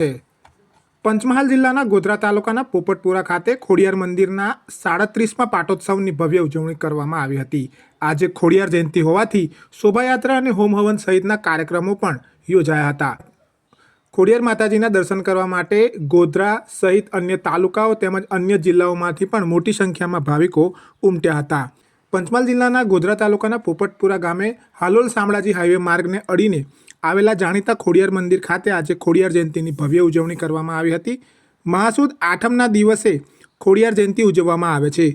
પંચમહાલ જિલ્લાના ગોધરા તાલુકાના પોપટપુરા ખાતે ખોડિયાર મંદિરના સાડત્રીસમાં પાટોત્સવની ભવ્ય ઉજવણી કરવામાં આવી હતી. આજે ખોડિયાર જયંતિ હોવાથી શોભાયાત્રા અને હોમ હવન સહિતના કાર્યક્રમો પણ યોજાયા હતા. ખોડિયાર માતાજીના દર્શન કરવા માટે ગોધરા સહિત અન્ય તાલુકાઓ તેમજ અન્ય જિલ્લાઓમાંથી પણ મોટી સંખ્યામાં ભાવિકો ઉમટ્યા હતા. પંચમહાલ જિલ્લાના ગોધરા તાલુકાના પોપટપુરા ગામે હાલોલ શામળાજી હાઈવે માર્ગને અડીને આવેલા જાણીતા ખોડિયાર મંદિર ખાતે આજે ખોડિયાર જયંતિની ભવ્ય ઉજવણી કરવામાં આવી હતી. મહાસુદ આઠમના દિવસે ખોડિયાર જયંતિ ઉજવવામાં આવે છે.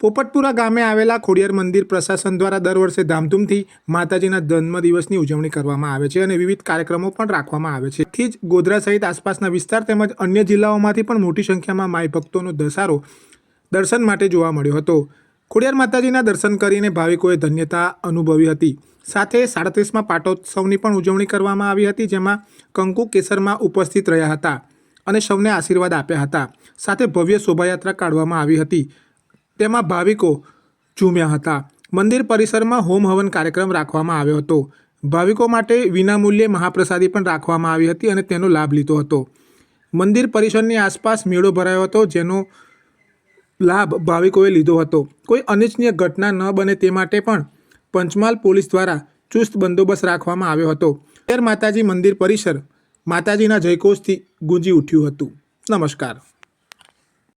પોપટપુરા ગામે આવેલા ખોડિયાર મંદિર પ્રશાસન દ્વારા દર વર્ષે ધામધૂમથી માતાજીના જન્મદિવસની ઉજવણી કરવામાં આવે છે અને વિવિધ કાર્યક્રમો પણ રાખવામાં આવે છે. થી જ ગોધરા સહિત આસપાસના વિસ્તાર તેમજ અન્ય જિલ્લાઓમાંથી પણ મોટી સંખ્યામાં માઈ ભક્તોનો ધસારો દર્શન માટે જોવા મળ્યો હતો. ખોડિયાર માતાજીના દર્શન કરીને ભાવિકોએ ધન્યતા અનુભવી હતી. સાથે સાડત્રીસમાં પાટોત્સવની પણ ઉજવણી કરવામાં આવી હતી, જેમાં કંકુ કેસરમાં ઉપસ્થિત રહ્યા હતા અને સૌને આશીર્વાદ આપ્યા હતા. સાથે ભવ્ય શોભાયાત્રા કાઢવામાં આવી હતી. તેમાં ભાવિકો ઝૂમ્યા હતા. મંદિર પરિસરમાં હોમ હવન કાર્યક્રમ રાખવામાં આવ્યો હતો. ભાવિકો માટે વિનામૂલ્યે મહાપ્રસાદી પણ રાખવામાં આવી હતી અને તેનો લાભ લીધો હતો. મંદિર પરિસરની આસપાસ મેળો ભરાયો હતો, જેનો લાભ ભાવિકોએ લીધો હતો. કોઈ અનિચ્છનીય ઘટના ન બને તે માટે પણ પંચમહાલ પોલીસ દ્વારા ચુસ્ત બંદોબસ્ત રાખવામાં આવ્યો હતો. તેર માતાજી મંદિર પરિસર માતાજીના જયઘોષથી ગુંજી ઉઠ્યું હતું. નમસ્કાર.